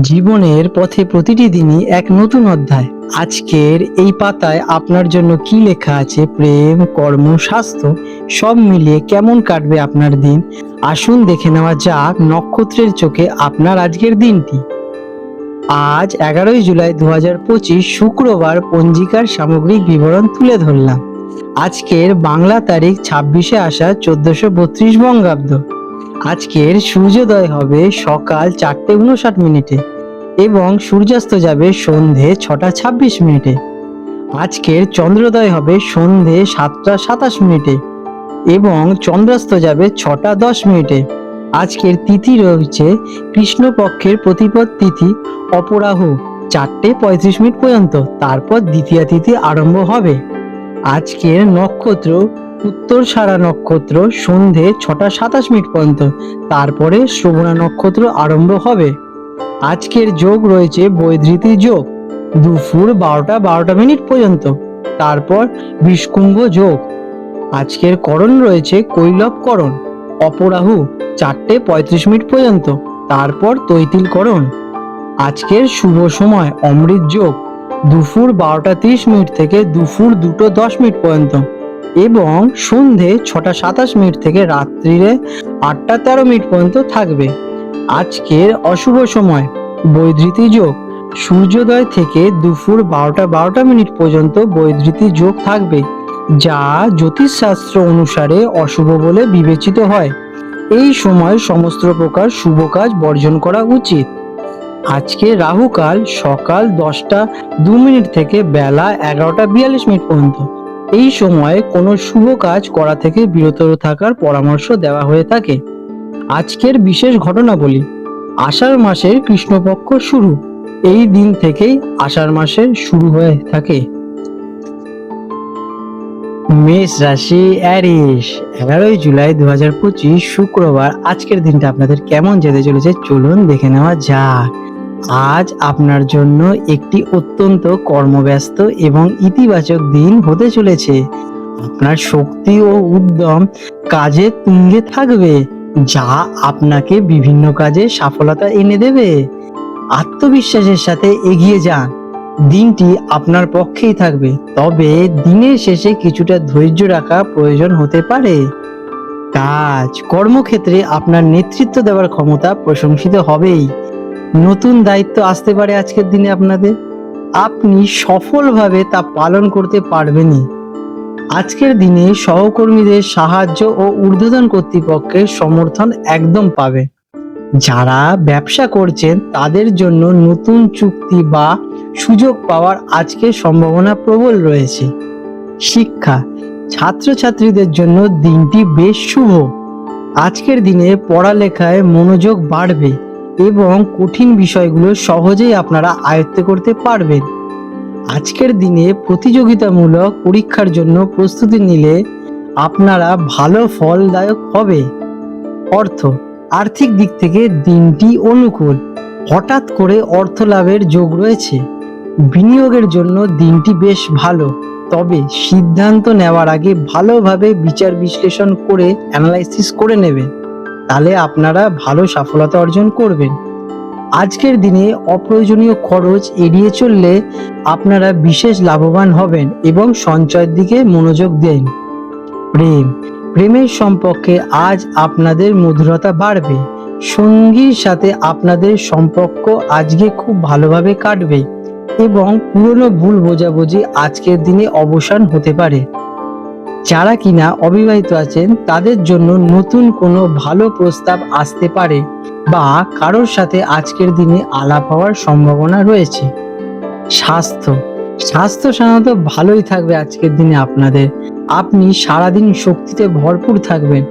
জীবনের পথে প্রতিটি দিনই এক নতুন অধ্যায়। আজকের এই পাতায় আপনার জন্য কি লেখা আছে? প্রেম, কর্ম, স্বাস্থ্য, সব মিলিয়ে কেমন কাটবে আপনার দিন? আসুন দেখে নেওয়া যাক নক্ষত্রের চোখে আপনার আজকের দিনটি। আজ এগারোই জুলাই দু হাজার পঁচিশ, শুক্রবার পঞ্জিকার সামগ্রিক বিবরণ তুলে ধরলাম। আজকের বাংলা তারিখ ছাব্বিশে আসা চোদ্দশো বত্রিশ বঙ্গাব্দ। আজকের সূর্যোদয় হবে সকাল চারটে উনষাট মিনিটে এবং সূর্যাস্ত যাবে সন্ধে ছটা ছাব্বিশ মিনিটে। আজকের চন্দ্রোদয় হবে সন্ধে সাতটা সাতাশ মিনিটে এবং চন্দ্রাস্ত যাবে ছটা দশ মিনিটে। আজকের তিথি রয়েছে কৃষ্ণপক্ষের প্রতিপদ তিথি অপরাহ চারটে পঁয়ত্রিশ মিনিট পর্যন্ত, তারপর দ্বিতীয় তিথি আরম্ভ হবে। আজকের নক্ষত্র উত্তর সারা নক্ষত্র সন্ধে ছটা সাতাশ মিনিট পর্যন্ত। তারপরে শ্রবণা নক্ষত্র আরম্ভ হবে। আজকের যোগ রয়েছে বৈধৃতি যোগ। দুপুর বারোটা বারোটা মিনিট পর্যন্ত। তারপর বিষকুম্ভ যোগ। আজকের করণ রয়েছে কৈলব করণ। অপরাহু চারটে পঁয়ত্রিশ মিনিট পর্যন্ত। তারপর তৈতিল করণ। আজকের শুভ সময় অমৃত যোগ। দুপুর বারোটা তিরিশ মিনিট থেকে দুপুর দুটো দশ মিনিট পর্যন্ত। এবং সন্ধে ছটা সাতাশ মিনিট থেকে রাত্রিরে আটটা তেরো মিনিট পর্যন্ত থাকবে। আজকের অশুভ সময়, বৈধৃতি যোগ। সূর্যোদয় থেকে দুপুর বারোটা বারোটা মিনিট পর্যন্ত বৈধৃতি যোগ থাকবে, যা জ্যোতিষশাস্ত্র অনুসারে অশুভ বলে বিবেচিত হয়। এই সময় সমস্ত প্রকার শুভ কাজ বর্জন করা উচিত। আজকে রাহুকাল সকাল দশটা দু মিনিট থেকে বেলা এগারোটা বিয়াল্লিশ মিনিট পর্যন্ত। এই সময়ে কোনো শুভ কাজ করা থেকে বিরত থাকার পরামর্শ দেওয়া হয়ে থাকে। আজকের বিশেষ ঘটনা বলি আষাঢ় মাসের কৃষ্ণপক্ষ শুরু। এই দিন থেকেই আষাঢ় মাসের শুরু হয়ে থাকে। মেষ রাশি অ্যারিস এগারোই জুলাই দু হাজার পঁচিশ শুক্রবার। আজকের দিনটা আপনাদের কেমন যেতে চলেছে? চলুন দেখে নেওয়া যাক। আজ আপনার জন্য একটি অত্যন্ত কর্মব্যস্ত এবং ইতিবাচক দিন হতে চলেছে। আপনার শক্তি ও উদ্যম কাজে তুঙ্গে থাকবে, যা আপনাকে বিভিন্ন কাজে সফলতা এনে দেবে। আত্মবিশ্বাসের সাথে এগিয়ে যান। দিনটি আপনার পক্ষেই থাকবে, তবে দিনের শেষে কিছুটা ধৈর্য রাখা প্রয়োজন হতে পারে। কাজ, কর্মক্ষেত্রে আপনার নেতৃত্ব দেওয়ার ক্ষমতা প্রশংসিত হবেই। নতুন দায়িত্ব আসতে পারে আজকের দিনে আপনাদের। আপনি সফলভাবে তা পালন করতে পারবেনই। আজকের দিনে সহকর্মীদের সাহায্য ও ঊর্ধ্বতন কর্তৃপক্ষের সমর্থন একদম পাবে। যারা ব্যবসা করছেন, তাদের জন্য নতুন চুক্তি বা সুযোগ পাওয়ার আজকের সম্ভাবনা প্রবল রয়েছে। শিক্ষা, ছাত্রছাত্রীদের জন্য দিনটি বেশ শুভ। আজকের দিনে পড়ালেখায় মনোযোগ বাড়বে। এবং কঠিন বিষয়গুলো সহজেই আপনারা আয়ত্ত করতে পারবেন। আজকের দিনে প্রতিযোগিতামূলক পরীক্ষার জন্য প্রস্তুতি নিলে আপনারা ভালো ফলদায়ক হবে। অর্থ, আর্থিক দিক থেকে দিনটি অনুকূল। হঠাৎ করে অর্থ লাভের যোগ রয়েছে। বিনিয়োগের জন্য দিনটি বেশ ভালো। তবে সিদ্ধান্ত নেওয়ার আগে ভালোভাবে বিচার বিশ্লেষণ করে অ্যানালাইসিস করে নেবেন তাহলে আপনারা ভালো সফলতা অর্জন করবেন। আজকের দিনে অপ্রয়োজনীয় খরচ এড়িয়ে চললে আপনারা বিশেষ লাভবান হবেন এবং সঞ্চয়ের দিকে মনোযোগ দেন। প্রেম, প্রেমের সম্পর্কে আজ আপনাদের মধুরতা বাড়বে। সঙ্গীর সাথে আপনাদের সম্পর্ক আজকে খুব ভালোভাবে কাটবে এবং পুরনো ভুল বোঝাবুঝি আজকের দিনে অবসান হতে পারে। যারা কিনা অবিবাহিত আছেন, তাদের জন্য নতুন কোনো ভালো প্রস্তাব আসতে পারে বা কারোর সাথে আজকের দিনে আলাপ হওয়ার সম্ভাবনা রয়েছে। স্বাস্থ্য। স্বাস্থ্য সাধারণত ভালোই থাকবে আজকের দিনে আপনাদের। আপনি সারাদিন শক্তিতে ভরপুর থাকবেন,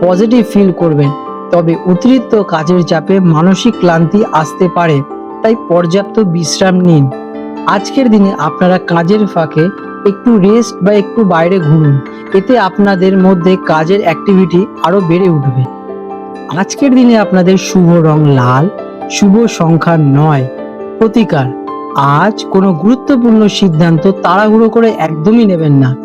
পজিটিভ ফিল করবেন, তবে অতিরিক্ত কাজের চাপে মানসিক ক্লান্তি আসতে পারে, তাই পর্যাপ্ত বিশ্রাম নিন। আজকের দিনে আপনারা কাজের ফাঁকে একটু রেস্ট বা একটু বাইরে ঘুরুন। এতে আপনাদের মধ্যে কাজের অ্যাক্টিভিটি আরও বেড়ে উঠবে। আজকের দিনে আপনাদের শুভ রং লাল, শুভ সংখ্যা নয়। প্রতিকার, আজ কোনো গুরুত্বপূর্ণ সিদ্ধান্ত তাড়াহুড়ো করে একদমই নেবেন না।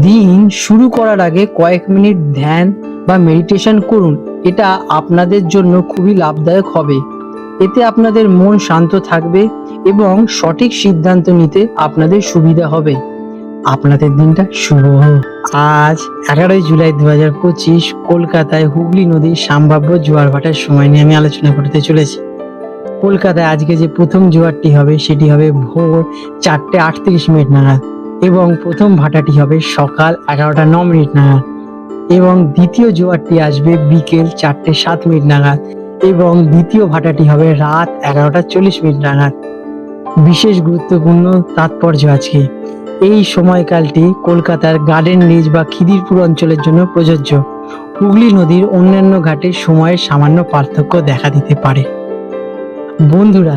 দিন শুরু করার আগে কয়েক মিনিট ধ্যান বা মেডিটেশন করুন, এটা আপনাদের জন্য খুবই লাভদায়ক হবে। এতে আপনাদের মন শান্ত থাকবে এবং সঠিক সিদ্ধান্ত নিতে আপনাদের সুবিধা হবে। আপনাদের দিনটা শুভ হোক। আজ এগারোই জুলাই দু হাজার পঁচিশ কলকাতায় হুগলি নদীর সম্ভাব্য জোয়ার ভাটার সময় নিয়ে আমি আলোচনা করতে চলেছি। কলকাতায় আজকে যে প্রথম জোয়ারটি হবে, সেটি হবে ভোর চারটে আটত্রিশ মিনিট নাগাদ এবং প্রথম ভাটাটি হবে সকাল এগারোটা ন মিনিট নাগাদ এবং দ্বিতীয় জোয়ারটি আসবে বিকেল চারটে সাত মিনিট নাগাদ এবং দ্বিতীয় ভাটাটি হবে রাত এগারোটা চল্লিশ মিনিট নাগাদ। বিশেষ গুরুত্বপূর্ণ তাৎপর্য আজকে। এই সময়কালটি কলকাতার গার্ডেন রিজ বা খিদিরপুর অঞ্চলের জন্য প্রযোজ্য। হুগলি নদীর অন্যান্য ঘাটের সময়ের সামান্য পার্থক্য দেখা দিতে পারে। বন্ধুরা